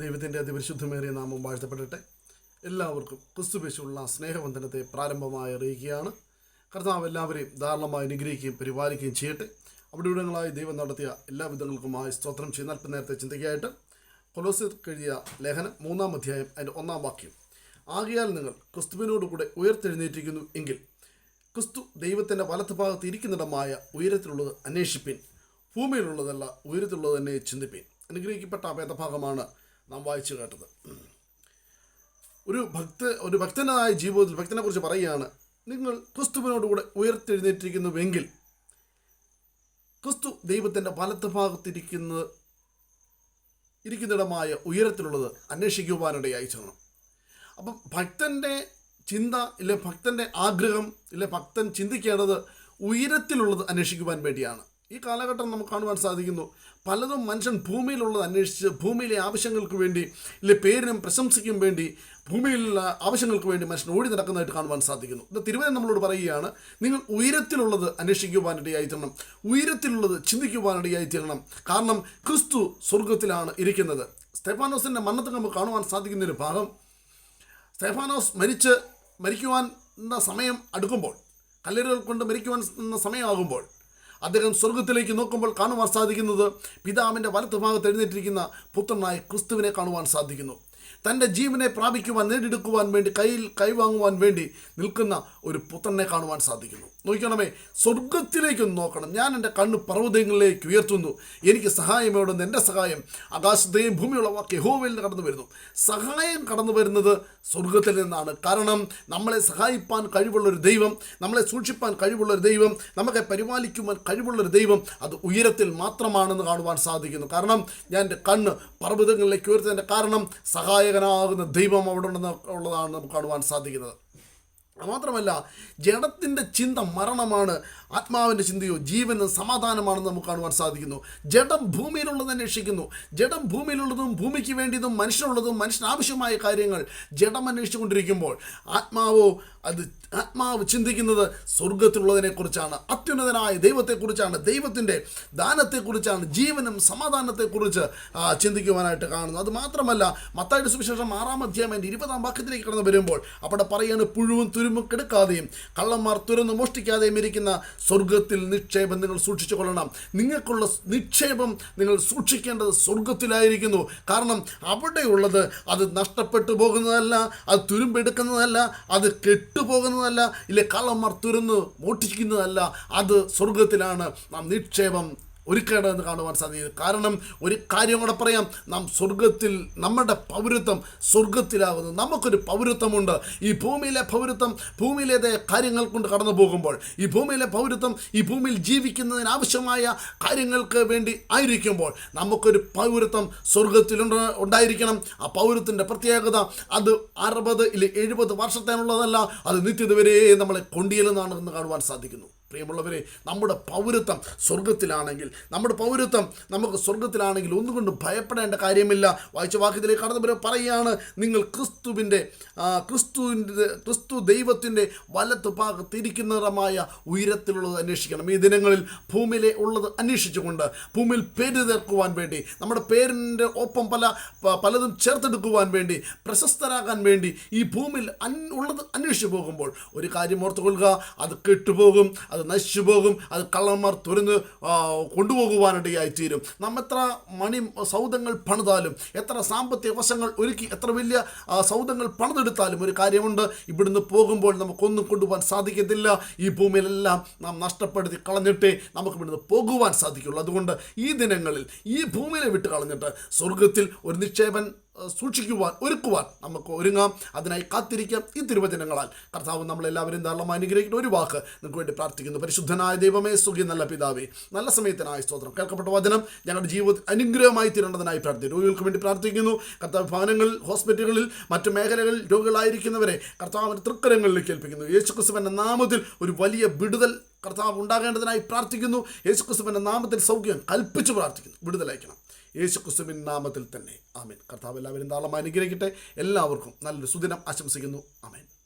ദൈവത്തിന്റെ അതിപരിശുദ്ധമേറിയ നാമം വാഴ്ത്തപ്പെടട്ടെ. എല്ലാവർക്കും ക്രിസ്തുപേശുള്ള സ്നേഹബന്ധനത്തെ പ്രാരംഭമായി അറിയിക്കുകയാണ്. കർത്താവ് എല്ലാവരെയും ധാരാളമായി അനുഗ്രഹിക്കുകയും പരിപാലിക്കുകയും ചെയ്യട്ടെ. അവിടെ ഇവിടങ്ങളായി ദൈവം നടത്തിയ എല്ലാ വിധങ്ങൾക്കുമായി സ്തോത്രം ചെയ്യുന്ന അല്പം നേരത്തെ ചിന്തയ്ക്കായിട്ട് കൊലോസിൽ കഴിയ ലേഖനം മൂന്നാം അധ്യായം അതിന്റെ ഒന്നാം വാക്യം. ആകിയാൽ നിങ്ങൾ ക്രിസ്തുവിനോടുകൂടെ ഉയർത്തെഴുന്നേറ്റിരിക്കുന്നു എങ്കിൽ ക്രിസ്തു ദൈവത്തിന്റെ വലത്ത് ഭാഗത്ത് ഇരിക്കുന്നിടമായ ഉയരത്തിലുള്ളത് അന്വേഷിപ്പിൻ. ഭൂമിയിലുള്ളതല്ല ഉയരത്തിലുള്ളത് തന്നെ ചിന്തിപ്പിൻ. അനുഗ്രഹിക്കപ്പെട്ട വേദഭാഗമാണ് നാം വായിച്ചു കേട്ടത്. ഒരു ഭക്ത ഒരു ഭക്തനായ ജീവിതത്തിൽ ഭക്തനെ കുറിച്ച് പറയുകയാണ് നിങ്ങൾ ക്രിസ്തുവിനോടുകൂടെ ഉയർത്തെഴുന്നേറ്റിരിക്കുന്നുവെങ്കിൽ ക്രിസ്തു ദൈവത്തിന്റെ വലത്ത് ഭാഗത്തിരിക്കുന്ന ഇരിക്കുന്നിടമായ ഉയരത്തിലുള്ളത് അന്വേഷിക്കുവാനിടയായി ചെന്നു അപ്പം ഭക്തന്റെ ചിന്ത ഇല്ലെ ഭക്തന്റെ ആഗ്രഹം ഇല്ലെ ഭക്തൻ ചിന്തിക്കേണ്ടത് ഉയരത്തിലുള്ളത് അന്വേഷിക്കുവാൻ വേണ്ടിയാണ്. ഈ കാലഘട്ടം നമുക്ക് കാണുവാൻ സാധിക്കുന്നു. പലതും മനുഷ്യൻ ഭൂമിയിലുള്ളത് അന്വേഷിച്ച് ഭൂമിയിലെ ആവശ്യങ്ങൾക്ക് വേണ്ടി ഇല്ലെ പേരിനും പ്രശംസയ്ക്കും വേണ്ടി ഭൂമിയിലുള്ള ആവശ്യങ്ങൾക്ക് വേണ്ടി മനുഷ്യൻ ഓടി നടക്കുന്നതായിട്ട് കാണുവാൻ സാധിക്കുന്നു. ഇത് തിരുവനന്തപുരം നമ്മളോട് പറയുകയാണ് നിങ്ങൾ ഉയരത്തിലുള്ളത് അന്വേഷിക്കുവാനിടയായി തീരണം ഉയരത്തിലുള്ളത് ചിന്തിക്കുവാനിടയായി തീരണം. കാരണം ക്രിസ്തു സ്വർഗത്തിലാണ് ഇരിക്കുന്നത്. സ്തെഫാനോസിന്റെ മരണത്തിൽ നമുക്ക് കാണുവാൻ സാധിക്കുന്ന ഒരു ഭാഗം സ്തേഫാനോസ് മരിച്ച് മരിക്കുവാൻ സമയം അടുക്കുമ്പോൾ കല്ലറുകൾ കൊണ്ട് മരിക്കുവാൻ സമയമാകുമ്പോൾ അദ്ദേഹം സ്വർഗത്തിലേക്ക് നോക്കുമ്പോൾ കാണുവാൻ സാധിക്കുന്നത് പിതാവിന്റെ വലത്ത് ഭാഗത്ത് എഴുന്നേറ്റിരിക്കുന്ന പുത്രനായ ക്രിസ്തുവിനെ കാണുവാൻ സാധിക്കുന്നു. തന്റെ ജീവനെ പ്രാപിക്കുവാൻ നേടിയെടുക്കുവാൻ വേണ്ടി കയ്യിൽ കൈവാങ്ങുവാൻ വേണ്ടി നിൽക്കുന്ന ഒരു പുത്രനെ കാണുവാൻ സാധിക്കുന്നു. നോക്കണമേ സ്വർഗത്തിലേക്ക് ഒന്ന് നോക്കണം. ഞാൻ എന്റെ കണ്ണ് പർവതങ്ങളിലേക്ക് ഉയർത്തുന്നു. എനിക്ക് സഹായം എവിടുന്ന് എന്റെ സഹായം ആകാശത്തെയും ഭൂമിയുള്ള വാക്ക് യഹോവയിൽ കടന്നു വരുന്നു. സഹായം കടന്നു വരുന്നത് സ്വർഗത്തിൽ നിന്നാണ്. കാരണം നമ്മളെ സഹായിപ്പാൻ കഴിവുള്ള ഒരു ദൈവം നമ്മളെ സൂക്ഷിപ്പാൻ കഴിവുള്ള ഒരു ദൈവം നമ്മളെ പരിപാലിക്കുവാൻ കഴിവുള്ള ഒരു ദൈവം അത് ഉയരത്തിൽ മാത്രമാണെന്ന് കാണുവാൻ സാധിക്കുന്നു. കാരണം ഞാൻ എന്റെ കണ്ണ് പർവതങ്ങളിലേക്ക് ഉയർത്തതിന്റെ കാരണം സഹായകനാകുന്ന ദൈവം അവിടെ ഉള്ളതാണ് നമുക്ക് കാണുവാൻ സാധിക്കുന്നത്. മാത്രമല്ല ജഡത്തിന്റെ ചിന്ത മരണമാണ്. ആത്മാവിന്റെ ചിന്തയോ ജീവന് സമാധാനമാണെന്ന് നമുക്ക് കാണുവാൻ സാധിക്കുന്നു. ജഡം ഭൂമിയിലുള്ളത് അന്വേഷിക്കുന്നു. ജഡം ഭൂമിയിലുള്ളതും ഭൂമിക്ക് വേണ്ടിയതും മനുഷ്യനുള്ളതും മനുഷ്യനാവശ്യമായ കാര്യങ്ങൾ ജഡം അന്വേഷിച്ചുകൊണ്ടിരിക്കുമ്പോൾ ആത്മാവോ അത് ആത്മാവ് ചിന്തിക്കുന്നത് സ്വർഗത്തിലുള്ളതിനെക്കുറിച്ചാണ് അത്യുന്നതനായ ദൈവത്തെക്കുറിച്ചാണ് ദൈവത്തിന്റെ ദാനത്തെക്കുറിച്ചാണ് ജീവനും സമാധാനത്തെക്കുറിച്ച് ചിന്തിക്കുവാനായിട്ട് കാണുന്നു അത് മാത്രമല്ല മത്തായുടെ സുവിശേഷം ആറാം അധ്യായം അതിന്റെ ഇരുപതാം വാക്യത്തിലേക്ക് കടന്നു വരുമ്പോൾ അവിടെ പറയാണ് പുഴുവും തുരുമ്പും കെടുക്കാതെയും കള്ളന്മാർ തുരന്ന് മോഷ്ടിക്കാതെയും ഇരിക്കുന്ന സ്വർഗത്തിൽ നിക്ഷേപം നിങ്ങൾ സൂക്ഷിച്ചു കൊള്ളണം. നിങ്ങൾക്കുള്ള നിക്ഷേപം നിങ്ങൾ സൂക്ഷിക്കേണ്ടത് സ്വർഗത്തിലായിരിക്കുന്നു കാരണം അവിടെയുള്ളത് അത് നഷ്ടപ്പെട്ടു പോകുന്നതല്ല അത് തുരുമ്പെടുക്കുന്നതല്ല അത് കെട്ടുപോകുന്നതല്ല ഇല്ലെ കള്ളന്മാർ തുരന്ന് മോഷ്ടിക്കുന്നതല്ല അത് സ്വർഗത്തിലാണ് നാം നിക്ഷേപം ഒരുക്കേണ്ടതെന്ന് കാണുവാൻ സാധിക്കും കാരണം ഒരു കാര്യം കൂടെ പറയാം. നാം സ്വർഗത്തിൽ നമ്മുടെ പൗരത്വം സ്വർഗത്തിലാകുന്നു നമുക്കൊരു പൗരത്വമുണ്ട്. ഈ ഭൂമിയിലെ പൗരത്വം ഭൂമിയിലേതെ കാര്യങ്ങൾ കൊണ്ട് കടന്നു പോകുമ്പോൾ ഈ ഭൂമിയിലെ പൗരത്വം ഈ ഭൂമിയിൽ ജീവിക്കുന്നതിന് ആവശ്യമായ കാര്യങ്ങൾക്ക് വേണ്ടി ആയിരിക്കുമ്പോൾ നമുക്കൊരു പൗരത്വം സ്വർഗത്തിലുണ്ട് ഉണ്ടായിരിക്കണം. ആ പൗരത്തിന്റെ പ്രത്യേകത അത് അറുപത് ഇല്ല എഴുപത് വർഷത്തേനുള്ളതല്ല. അത് നിത്യത വരെ നമ്മളെ കൊണ്ടിയിലെന്നാണ് എന്ന് കാണുവാൻ സാധിക്കുന്നു. പ്രിയമുള്ളവരെ നമ്മുടെ പൗരത്വം സ്വർഗത്തിലാണെങ്കിൽ നമ്മുടെ പൗരത്വം നമുക്ക് സ്വർഗത്തിലാണെങ്കിൽ ഒന്നുകൊണ്ടും ഭയപ്പെടേണ്ട കാര്യമില്ല. വായിച്ച വാക്യത്തിലേക്ക് കടന്നു പറയുകയാണ് നിങ്ങൾ ക്രിസ്തുവിന്റെ ക്രിസ്തുവിന്റെ ക്രിസ്തു ദൈവത്തിന്റെ വലത്ത് ഭാഗത്തിരിക്കുന്നതമായ ഉയരത്തിലുള്ളത് അന്വേഷിക്കണം. ഈ ദിനങ്ങളിൽ ഭൂമിയിലെ ഉള്ളത് അന്വേഷിച്ചുകൊണ്ട് ഭൂമിയിൽ പേര് തീർക്കുവാൻ വേണ്ടി നമ്മുടെ പേരിന്റെ ഒപ്പം പല പലതും ചേർത്തെടുക്കുവാൻ വേണ്ടി പ്രശസ്തരാകാൻ വേണ്ടി ഈ ഭൂമിയിൽ ഉള്ളത് അന്വേഷിച്ചു പോകുമ്പോൾ ഒരു കാര്യം ഓർത്തുകൊള്ളുക അത് കെട്ടുപോകും അത് നശിച്ചു പോകും അത് കള്ളന്മാർ തുരന്ന് കൊണ്ടുപോകുവാനിടയായി തീരും നാം എത്ര മണി സൗദങ്ങൾ പണിതാലും എത്ര സാമ്പത്തിക വശങ്ങൾ ഒരുക്കി എത്ര വലിയ സൗദങ്ങൾ പണിതെടുത്താലും ഒരു കാര്യമുണ്ട്. ഇവിടുന്ന് പോകുമ്പോൾ നമുക്കൊന്നും കൊണ്ടുപോകാൻ സാധിക്കത്തില്ല. ഈ ഭൂമിയിലെല്ലാം നാം നഷ്ടപ്പെടുത്തി കളഞ്ഞിട്ടേ നമുക്ക് ഇവിടുന്ന് പോകുവാൻ സാധിക്കുള്ളൂ. അതുകൊണ്ട് ഈ ദിനങ്ങളിൽ ഈ ഭൂമിയിലെ വിട്ട് കളഞ്ഞിട്ട് സ്വർഗത്തിൽ ഒരു നിക്ഷേപൻ സൂക്ഷിക്കുവാൻ ഒരുക്കുവാൻ നമുക്ക് ഒരുങ്ങാം. അതിനായി കാത്തിരിക്കാം ഈ തിരുവചനങ്ങളാൽ. കർത്താവ് നമ്മളെല്ലാവരും ധാരാളം അനുഗ്രഹിക്കുന്ന ഒരു വാക്ക് നിങ്ങൾക്ക് വേണ്ടി പ്രാർത്ഥിക്കുന്നു. പരിശുദ്ധനായ ദൈവമേ സുഖി നല്ല പിതാവേ. നല്ല സമയത്തിനായ സ്തോത്രം. കേൾക്കപ്പെട്ട വചനം ഞങ്ങളുടെ ജീവിതത്തിൽ അനുഗ്രഹമായി തീരേണ്ടതിനായി പ്രാർത്ഥിക്കുന്നു. രോഗികൾക്ക് വേണ്ടി പ്രാർത്ഥിക്കുന്നു. കർത്താവ് ഭവനങ്ങളിൽ ഹോസ്പിറ്റലുകളിൽ മറ്റു മേഖലകളിൽ രോഗികളായിരിക്കുന്നവരെ കർത്താവിന്റെ തൃക്കരങ്ങളിലേക്ക് ഏൽപ്പിക്കുന്നു. യേശുക്രിസ്തുവിന്റെ നാമത്തിൽ ഒരു വലിയ വിടുതൽ കർത്താവ് ഉണ്ടാകേണ്ടതിനായി പ്രാർത്ഥിക്കുന്നു. യേശുക്രിസ്തുവിന്റെ നാമത്തിൽ സൗഖ്യം കൽപ്പിച്ച് പ്രാർത്ഥിക്കുന്നു. വിടുതലയക്കണം യേശുക്രിസ്തുവിൻ നാമത്തിൽ തന്നെ. ആമേൻ. കർത്താവ് എല്ലാവരും ധാരാളം അനുഗ്രഹിക്കട്ടെ. എല്ലാവർക്കും നല്ലൊരു സുദിനം ആശംസിക്കുന്നു. ആമേൻ.